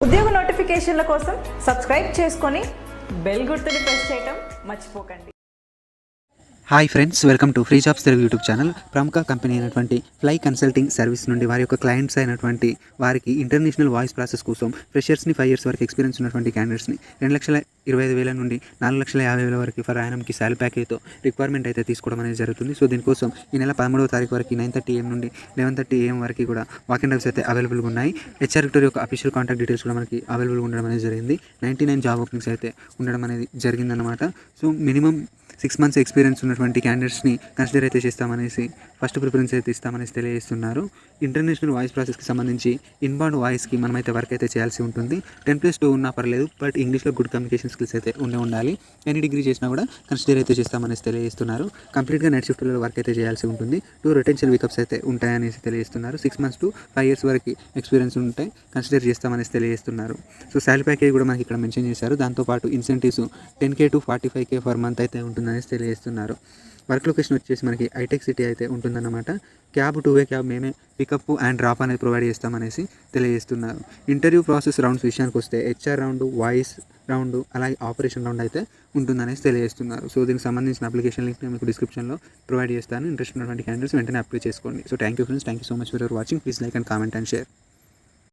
ఉద్యోగ నోటిఫికేషన్ల కోసం సబ్స్క్రైబ్ చేసుకొని బెల్ గుర్తుని ప్రెస్ చేయటం మర్చిపోకండి. Hi friends welcome to free jobs Telugu YouTube channel ప్రముఖ కంపెనీ అయినటువంటి ఫ్లై కన్సల్టింగ్ సర్వీస్ నుండి వారి యొక్క క్లయింట్స్ అయినటువంటి వారికి ఇంటర్నేషనల్ వాయిస్ ప్రాసెస్ కోసం ఫ్రెషర్స్ని ఫైవ్ ఇయర్స్ వరకు ఎక్స్పీరియన్స్ ఉన్నటువంటి క్యాండిడేట్స్ని రెండు లక్షల ఇరవై ఐదు వేల నుండి నాలుగు లక్షల యాభై వేల వరకు ప్రయాణంకి ఆయనంకి శాలరీ ప్యాకేజ్తో రిక్వైర్మెంట్ అయితే తీసుకోవడం అనేది జరుగుతుంది. సో దీనికోసం ఈ నెల పదమూడవ తారీఖు వరకు నైన్ థర్టీ ఏఎం నుండి లెవెన్ థర్టీ ఏఎం వరకు కూడా వాకింగ్ అండ్ అయితే అవైలబుల్గా ఉన్నాయి. హెచ్ఆర్ విక్టోరీ యొక్క అఫీషియల్ కాంటాక్ట్ డీటెయిల్స్ కూడా మనకి అవైలబుల్గా ఉండడం అనేది జరిగింది. నైంటీ నైన్ జాబ్ ఓపెనింగ్స్ అయితే ఉండడం అనేది జరిగిందన్నమాట. So minimum six months experience ఉన్నటువంటి క్యాండిడేట్స్ని కన్సిడర్ అయితే చేస్తామనేసి ఫస్ట్ ప్రిఫరెన్స్ అయితే ఇస్తామనేసి తెలియజేస్తున్నారు. ఇంటర్నేషనల్ వాయిస్ ప్రాసెస్కి సంబంధించి ఇన్బౌండ్ వాయిస్కి మనమైతే వర్క్ అయితే చేయాల్సి ఉంటుంది. టెన్ ప్లస్ టూ ఉన్నా పర్లేదు బట్ ఇంగ్లీష్లో గుడ్ కమ్యూనికేషన్ స్కిల్స్ అయితే ఉండే ఉండాలి. ఎనీ డిగ్రీ చేసినా కూడా కన్సిడర్ అయితే చేస్తామనేసి తెలియజేస్తున్నారు. కంప్లీట్గా నైట్ షిఫ్ట్లో వర్క్ అయితే చేయాల్సి ఉంటుంది. టూ రొటెన్షియల్ వీకప్స్ అయితే ఉంటాయనేసి తెలియజేస్తున్నారు. Six months to five years వరకు ఎక్స్పీరియన్స్ ఉంటాయి కన్సిడర్ చేస్తామనేసి తెలియజేస్తున్నారు. సో శాలరీ ప్యాకేజ్ కూడా మనకి ఇక్కడ మెన్షన్ చేశారు. దాంతోపాటు incentives ten K to forty five K per month అయితే ఉంటుందనేసి తెలియజేస్తున్నారు. వర్క్ లొకేషన్ వచ్చేసి మనకి హైటెక్ సిటీ అయితే ఉంటుందన్నమాట. క్యాబ్ టూ వే క్యాబ్ మేమే పికప్ అండ్ డ్రాప్ అనేది ప్రొవైడ్ చేస్తామనేసి తెలియజేస్తున్నారు. ఇంటర్వ్యూ ప్రాసెస్ రౌండ్స్ విషయానికి వస్తే హెచ్ఆర్ రౌండ్ వాయిస్ రౌండ్ అలాగే ఆపరేషన్ రౌండ్ అయితే ఉంటుందనేసి తెలియజేస్తున్నారు. సో దీనికి సంబంధించిన అప్లికేషన్ లింక్ నేను మీకు డిస్క్రిప్షన్లో ప్రొవైడ్ చేస్తాను. ఇంట్రెస్ట్ ఉన్నటువంటి క్యాండిడేట్స్ వెంటనే అప్లై చేసుకోండి. So thank you friends thank you so much for your watching please like and comment and share